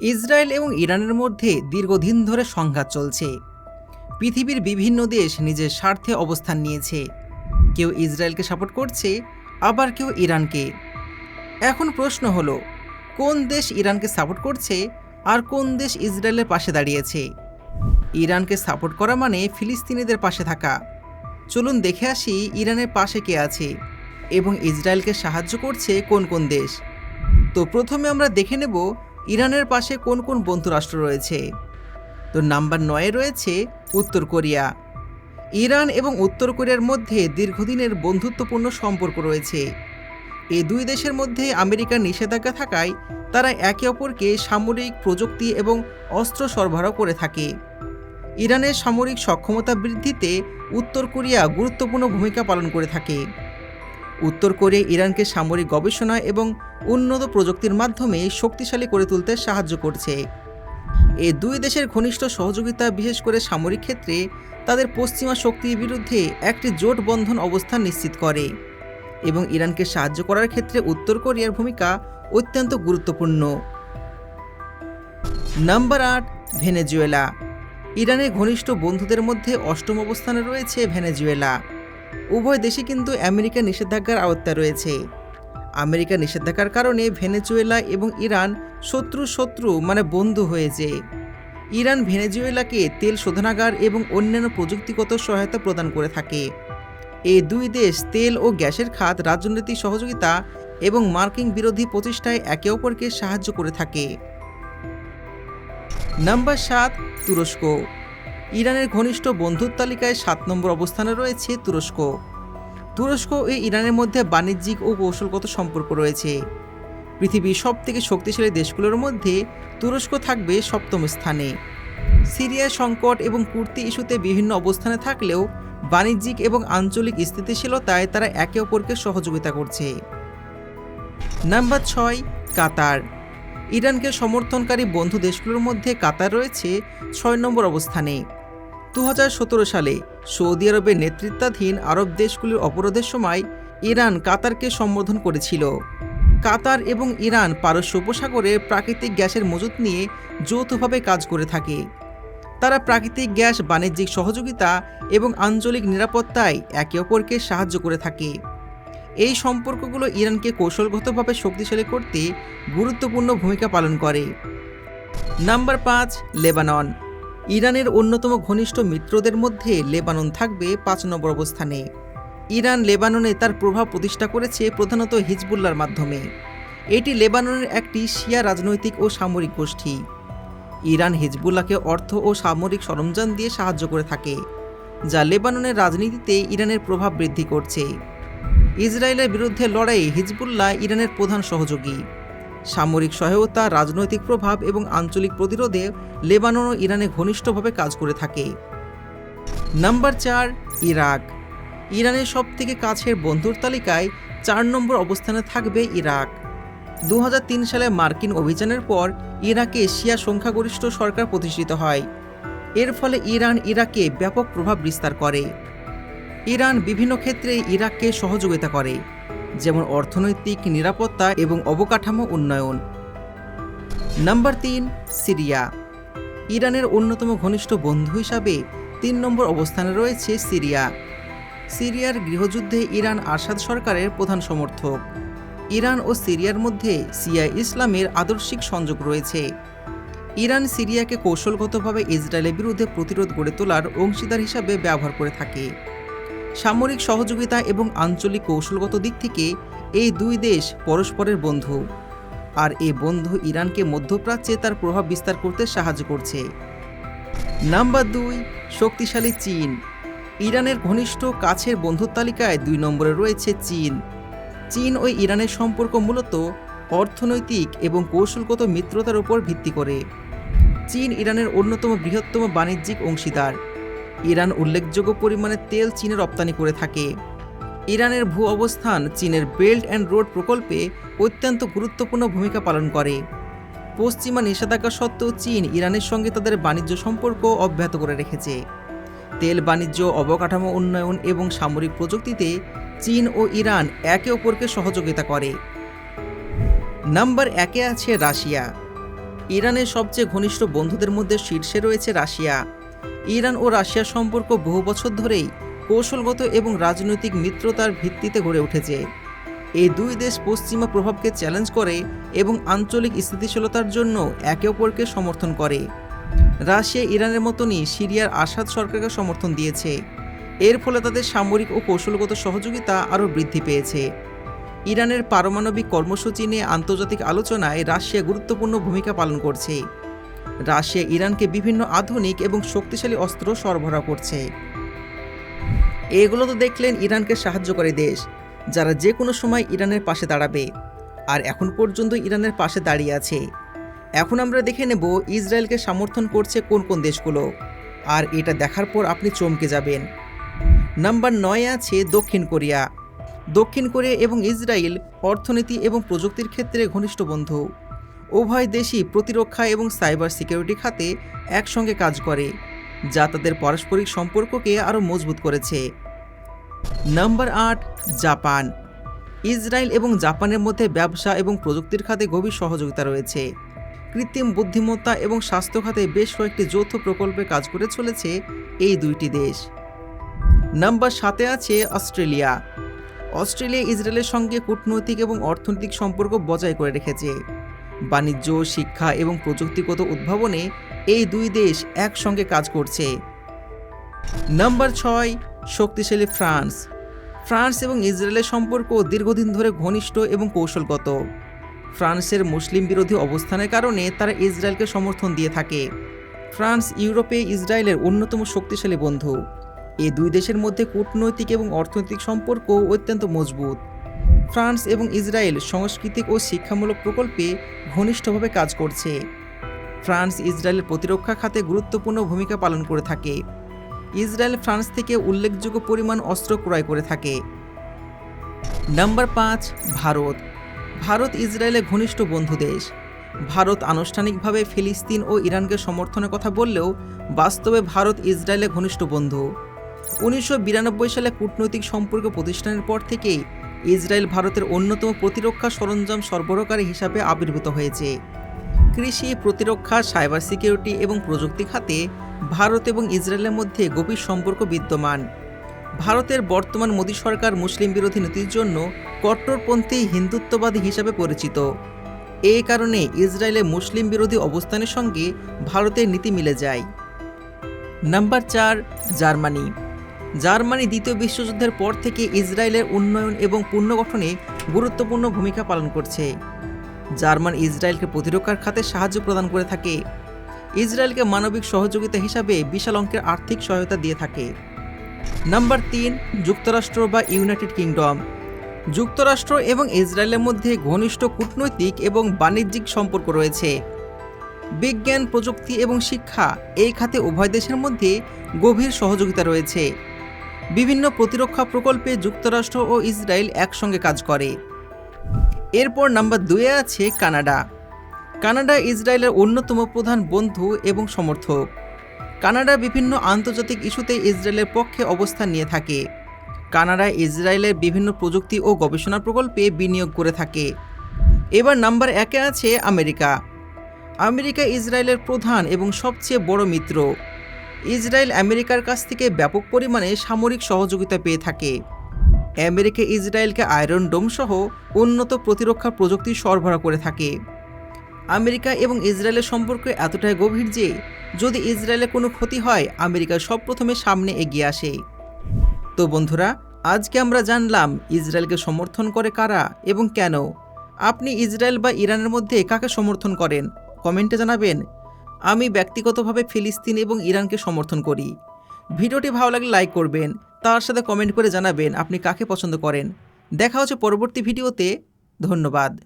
Israel এবং ইরানের মধ্যে দীর্ঘদিন ধরে সংঘাত চলছে। পৃথিবীর বিভিন্ন দেশ নিজের স্বার্থে অবস্থান নিয়েছে। কেউ ইসরায়েলকে সাপোর্ট করছে, আবার কেউ ইরানকে। এখন প্রশ্ন হলো, কোন দেশ ইরানকে সাপোর্ট করছে আর কোন দেশ ইসরায়েলের পাশে দাঁড়িয়েছে? ইরানকে সাপোর্ট করা মানে ফিলিস্তিনিদের পাশে থাকা। চলুন দেখে আসি ইরানের পাশে কে আছে এবং ইসরায়েলকে সাহায্য করছে কোন কোন দেশ। তো প্রথমে আমরা দেখে নেব ইরানের পাশে কোন কোন বন্ধু রাষ্ট্র রয়েছে? তো নাম্বার নয়ে রয়েছে উত্তর কোরিয়া। ইরান এবং উত্তর কোরিয়ার মধ্যে দীর্ঘদিনের বন্ধুত্বপূর্ণ সম্পর্ক রয়েছে। এই দুই দেশের মধ্যে আমেরিকার নিষেধাজ্ঞা থাকায় তারা একে অপরকে সামরিক প্রযুক্তি এবং অস্ত্র সরবরাহ করে থাকে। ইরানের সামরিক সক্ষমতা বৃদ্ধিতে উত্তর কোরিয়া গুরুত্বপূর্ণ ভূমিকা পালন করে থাকে। উত্তর কোরিয়া ইরানকে সামরিক গবেষণা এবং উন্নত প্রযুক্তির মাধ্যমে শক্তিশালী করে তুলতে সাহায্য করছে। এ দুই দেশের ঘনিষ্ঠ সহযোগিতা, বিশেষ করে সামরিক ক্ষেত্রে, তাদের পশ্চিমা শক্তির বিরুদ্ধে একটি জোট বন্ধন অবস্থান নিশ্চিত করে এবং ইরানকে সাহায্য করার ক্ষেত্রে উত্তর কোরিয়ার ভূমিকা অত্যন্ত গুরুত্বপূর্ণ। নাম্বার আট, ভেনেজুয়েলা। ইরানের ঘনিষ্ঠ বন্ধুদের মধ্যে অষ্টম অবস্থানে রয়েছে ভেনেজুয়েলা। উভয় দেশে কিন্তু আমেরিকার নিষেধাজ্ঞার আওতায় রয়েছে। আমেরিকার নিষেধাজ্ঞার কারণে ভেনেজুয়েলা এবং ইরান শত্রু শত্রু মানে বন্ধু হয়েছে ইরান ভেনেজুয়েলাকে তেল শোধনাগার এবং অন্যান্য প্রযুক্তিগত সহায়তা প্রদান করে থাকে। এই দুই দেশ তেল ও গ্যাসের খাত, রাজনৈতিক সহযোগিতা এবং মার্কিন বিরোধী প্রচেষ্টায় একে অপরকে সাহায্য করে থাকে। নাম্বার সাত, তুরস্ক। ইরানের ঘনিষ্ঠ বন্ধুর তালিকায় সাত নম্বর অবস্থানে রয়েছে তুরস্ক। তুরস্ক ও ইরানের মধ্যে বাণিজ্যিক ও কৌশলগত সম্পর্ক রয়েছে। পৃথিবীর সব থেকে শক্তিশালী দেশগুলোর মধ্যে তুরস্ক থাকবে সপ্তম স্থানে। সিরিয়া সংকট এবং কুর্তি ইস্যুতে বিভিন্ন অবস্থানে থাকলেও বাণিজ্যিক এবং আঞ্চলিক স্থিতিশীলতায় তারা একে অপরকে সহযোগিতা করছে। নাম্বার ছয়, কাতার। ইরানকে সমর্থনকারী বন্ধু দেশগুলোর মধ্যে কাতার রয়েছে ছয় নম্বর অবস্থানে। দু হাজার সতেরো সালে সৌদি আরবের নেতৃত্বাধীন আরব দেশগুলির অবরোধের সময় ইরান কাতারকে সম্বোধন করেছিল। কাতার এবং ইরান পারস্য উপসাগরে প্রাকৃতিক গ্যাসের মজুত নিয়ে যৌথভাবে কাজ করে থাকে। তারা প্রাকৃতিক গ্যাস, বাণিজ্যিক সহযোগিতা এবং আঞ্চলিক নিরাপত্তায় একে অপরকে সাহায্য করে থাকে। এই সম্পর্কগুলো ইরানকে কৌশলগতভাবে শক্তিশালী করতে গুরুত্বপূর্ণ ভূমিকা পালন করে। নাম্বার পাঁচ, লেবানন। ইরানের অন্যতম ঘনিষ্ঠ মিত্রদের মধ্যে লেবানন থাকবে পাঁচ নম্বর অবস্থানে। ইরান লেবাননে তার প্রভাব প্রতিষ্ঠা করেছে প্রধানত হিজবুল্লার মাধ্যমে। এটি লেবাননের একটি শিয়া রাজনৈতিক ও সামরিক গোষ্ঠী। ইরান হিজবুল্লাহকে অর্থ ও সামরিক সরঞ্জাম দিয়ে সাহায্য করে থাকে, যা লেবাননের রাজনীতিতে ইরানের প্রভাব বৃদ্ধি করছে। ইসরায়েলের বিরুদ্ধে লড়াইয়ে হিজবুল্লাহ ইরানের প্রধান সহযোগী। সামরিক সহায়তা, রাজনৈতিক প্রভাব এবং আঞ্চলিক প্রতিরোধে লেবানন ও ইরানে ঘনিষ্ঠভাবে কাজ করে থাকে। নাম্বার চার, ইরাক। ইরানের সবথেকে কাছের বন্ধুর তালিকায় চার নম্বর অবস্থানে থাকবে ইরাক। দু হাজার তিন সালে মার্কিন অভিযানের পর ইরাকে এশিয়া সংখ্যাগরিষ্ঠ সরকার প্রতিষ্ঠিত হয়। এর ফলে ইরান ইরাকে ব্যাপক প্রভাব বিস্তার করে। ইরান বিভিন্ন ক্ষেত্রে ইরাককে সহযোগিতা করে। যেমন অর্থনৈতিক নিরাপত্তা এবং অবকাঠামো উন্নয়ন। নাম্বার তিন, সিরিয়া। ইরানের অন্যতম ঘনিষ্ঠ বন্ধু হিসাবে তিন নম্বর অবস্থানে রয়েছে সিরিয়া। সিরিয়ার গৃহযুদ্ধে ইরান আসাদ সরকারের প্রধান সমর্থক। ইরান ও সিরিয়ার মধ্যে সিয়া ইসলামের আদর্শিক সংযোগ রয়েছে। ইরান সিরিয়াকে কৌশলগতভাবে ইসরায়েলের বিরুদ্ধে প্রতিরোধ গড়ে তোলার অংশীদার হিসাবে ব্যবহার করে থাকে। সামরিক সহযোগিতা এবং আঞ্চলিক কৌশলগত দিক থেকে এই দুই দেশ পরস্পরের বন্ধু। আর এই বন্ধু ইরানকে মধ্যপ্রাচ্যে তার প্রভাব বিস্তার করতে সাহায্য করছে। নাম্বার দুই, শক্তিশালী চীন। ইরানের ঘনিষ্ঠ কাছের বন্ধুর তালিকায় দুই নম্বরে রয়েছে চীন। চীন ও ইরানের সম্পর্ক মূলত অর্থনৈতিক এবং কৌশলগত মিত্রতার উপর ভিত্তি করে। চীন ইরানের অন্যতম বৃহত্তম বাণিজ্যিক অংশীদার। ইরান উল্লেখযোগ্য পরিমাণে তেল চীনে রপ্তানি করে থাকে। ইরানের ভূ অবস্থান চীনের বেল্ট অ্যান্ড রোড প্রকল্পে অত্যন্ত গুরুত্বপূর্ণ ভূমিকা পালন করে। পশ্চিমা নিষেধাজ্ঞা সত্ত্বেও চীন ইরানের সঙ্গে তাদের বাণিজ্য সম্পর্ক অব্যাহত করে রেখেছে। তেল বাণিজ্য, অবকাঠামো উন্নয়ন এবং সামরিক প্রযুক্তিতে চীন ও ইরান একে অপরকে সহযোগিতা করে। নাম্বার একে আছে রাশিয়া। ইরানের সবচেয়ে ঘনিষ্ঠ বন্ধুদের মধ্যে শীর্ষে রয়েছে রাশিয়া। ইরান ও রাশিয়ার সম্পর্ক বহু বছর ধরেই কৌশলগত এবং রাজনৈতিক মিত্রতার ভিত্তিতে গড়ে উঠেছে। এই দুই দেশ পশ্চিমা প্রভাবকে চ্যালেঞ্জ করে এবং আঞ্চলিক স্থিতিশীলতার জন্য একে অপরকে সমর্থন করে। রাশিয়া ইরানের মতনই সিরিয়ার আসাদ সরকারকে সমর্থন দিয়েছে। এর ফলে তাদের সামরিক ও কৌশলগত সহযোগিতা আরও বৃদ্ধি পেয়েছে। ইরানের পারমাণবিক কর্মসূচি নিয়ে আন্তর্জাতিক আলোচনায় রাশিয়া গুরুত্বপূর্ণ ভূমিকা পালন করছে। রাশিয়া ইরানকে বিভিন্ন আধুনিক এবং শক্তিশালী অস্ত্র সরবরাহ করছে। এগুলো তো দেখলেন ইরানকে সাহায্যকারী দেশ, যারা যে কোনো সময় ইরানের পাশে দাঁড়াবে। আর এখন পর্যন্ত ইরানের পাশে দাঁড়িয়ে আছে। এখন আমরা দেখে নেব ইসরায়েলকে সমর্থন করছে কোন কোন দেশগুলো। আর এটা দেখার পর আপনি চমকে যাবেন। নাম্বার নয় আছে দক্ষিণ কোরিয়া। দক্ষিণ কোরিয়া এবং ইসরায়েল অর্থনীতি এবং প্রযুক্তির ক্ষেত্রে ঘনিষ্ঠ বন্ধু। উভয় দেশই প্রতিরক্ষা এবং সাইবার সিকিউরিটি খাতে একসঙ্গে কাজ করে, যা তাদের পারস্পরিক সম্পর্ককে আরও মজবুত করেছে। নাম্বার আট, জাপান। ইসরায়েল এবং জাপানের মধ্যে ব্যবসা এবং প্রযুক্তির খাতে গভীর সহযোগিতা রয়েছে। কৃত্রিম বুদ্ধিমত্তা এবং স্বাস্থ্য খাতে বেশ কয়েকটি যৌথ প্রকল্পে কাজ করে চলেছে এই দুইটি দেশ। নাম্বার সাতে আছে অস্ট্রেলিয়া। অস্ট্রেলিয়া ইসরায়েলের সঙ্গে কূটনৈতিক এবং অর্থনৈতিক সম্পর্ক বজায় করে রেখেছে। বাণিজ্য, শিক্ষা এবং প্রযুক্তিগত উদ্ভাবনে এই দুই দেশ একসঙ্গে কাজ করছে। নাম্বার ছয়, শক্তিশালী ফ্রান্স। ফ্রান্স এবং ইসরায়েলের সম্পর্ক দীর্ঘদিন ধরে ঘনিষ্ঠ এবং কৌশলগত। ফ্রান্সের মুসলিম বিরোধী অবস্থানের কারণে তারা ইসরায়েলকে সমর্থন দিয়ে থাকে। ফ্রান্স ইউরোপে ইসরায়েলের অন্যতম শক্তিশালী বন্ধু। এই দুই দেশের মধ্যে কূটনৈতিক এবং অর্থনৈতিক সম্পর্ক অত্যন্ত মজবুত। ফ্রান্স এবং ইসরায়েল সাংস্কৃতিক ও শিক্ষামূলক প্রকল্পে ঘনিষ্ঠভাবে কাজ করছে। ফ্রান্স ইসরায়েলের প্রতিরক্ষা খাতে গুরুত্বপূর্ণ ভূমিকা পালন করে থাকে। ইসরায়েল ফ্রান্স থেকে উল্লেখযোগ্য পরিমাণ অস্ত্র ক্রয় করে থাকে। নাম্বার পাঁচ, ভারত। ভারত ইসরায়েলের ঘনিষ্ঠ বন্ধু দেশ। ভারত আনুষ্ঠানিকভাবে ফিলিস্তিন ও ইরানকে সমর্থনের কথা বললেও বাস্তবে ভারত ইসরায়েলের ঘনিষ্ঠ বন্ধু। উনিশশো বিরানব্বই সালে কূটনৈতিক সম্পর্ক প্রতিষ্ঠানের পর থেকেই ইসরায়েল ভারতের অন্যতম প্রতিরক্ষা সরঞ্জাম সরবরাহকারী হিসাবে আবির্ভূত হয়েছে। কৃষি, প্রতিরক্ষা, সাইবার সিকিউরিটি এবং প্রযুক্তি খাতে ভারত এবং ইসরায়েলের মধ্যে গভীর সম্পর্ক বিদ্যমান। ভারতের বর্তমান মোদী সরকার মুসলিম বিরোধী নীতির জন্য কট্টরপন্থী হিন্দুত্ববাদী হিসাবে পরিচিত। এই কারণে ইসরায়েলের মুসলিম বিরোধী অবস্থানের সঙ্গে ভারতের নীতি মিলে যায়। নাম্বার চার, জার্মানি। জার্মানি দ্বিতীয় বিশ্বযুদ্ধের পর থেকে ইসরায়েলের উন্নয়ন এবং পুনর্গঠনে গুরুত্বপূর্ণ ভূমিকা পালন করছে। জার্মান ইসরায়েলকে প্রতিরক্ষার খাতে সাহায্য প্রদান করে থাকে। ইসরায়েলকে মানবিক সহযোগিতা হিসাবে বিশাল অঙ্কের আর্থিক সহায়তা দিয়ে থাকে। নাম্বার তিন, যুক্তরাষ্ট্র বা ইউনাইটেড কিংডম। যুক্তরাষ্ট্র এবং ইসরায়েলের মধ্যে ঘনিষ্ঠ কূটনৈতিক এবং বাণিজ্যিক সম্পর্ক রয়েছে। বিজ্ঞান, প্রযুক্তি এবং শিক্ষা এই খাতে উভয় দেশের মধ্যে গভীর সহযোগিতা রয়েছে। বিভিন্ন প্রতিরক্ষা প্রকল্পে যুক্তরাষ্ট্র ও ইসরায়েল একসঙ্গে কাজ করে। এরপর নাম্বার দুয়ে আছে কানাডা। কানাডা ইসরায়েলের অন্যতম প্রধান বন্ধু এবং সমর্থক। কানাডা বিভিন্ন আন্তর্জাতিক ইস্যুতে ইসরায়েলের পক্ষে অবস্থান নিয়ে থাকে। কানাডা ইসরায়েলের বিভিন্ন প্রযুক্তি ও গবেষণা প্রকল্পে বিনিয়োগ করে থাকে। এবার নাম্বার একে আছে আমেরিকা। আমেরিকা ইসরায়েলের প্রধান এবং সবচেয়ে বড় মিত্র। ইসরায়েল আমেরিকার কাছ থেকে ব্যাপক পরিমাণে সামরিক সহযোগিতা পেয়ে থাকে। আমেরিকা, ইসরায়েলকে আয়রন ডোম সহ উন্নত প্রতিরক্ষা প্রযুক্তি সরবরাহ করে থাকে। আমেরিকা এবং ইসরায়েলের সম্পর্ক এতটাই গভীর যে, যদি ইসরায়েলের কোনো ক্ষতি হয়, আমেরিকা সব প্রথমে সামনে এগিয়ে আসে। তো বন্ধুরা, আজকে আমরা জানলাম ইসরায়েলকে সমর্থন করে কারা এবং কেন? আপনি ইসরায়েল বা ইরানের মধ্যে কাকে সমর্থন করেন? কমেন্টে জানাবেন। আমি ব্যক্তিগতভাবে ফিলিস্তিন এবং ইরানকে সমর্থন করি। ভিডিওটি ভালো লাগলে লাইক করবেন, তার সাথে কমেন্ট করে জানাবেন আপনি কাকে পছন্দ করেন। দেখা হচ্ছে পরবর্তী ভিডিওতে, ধন্যবাদ।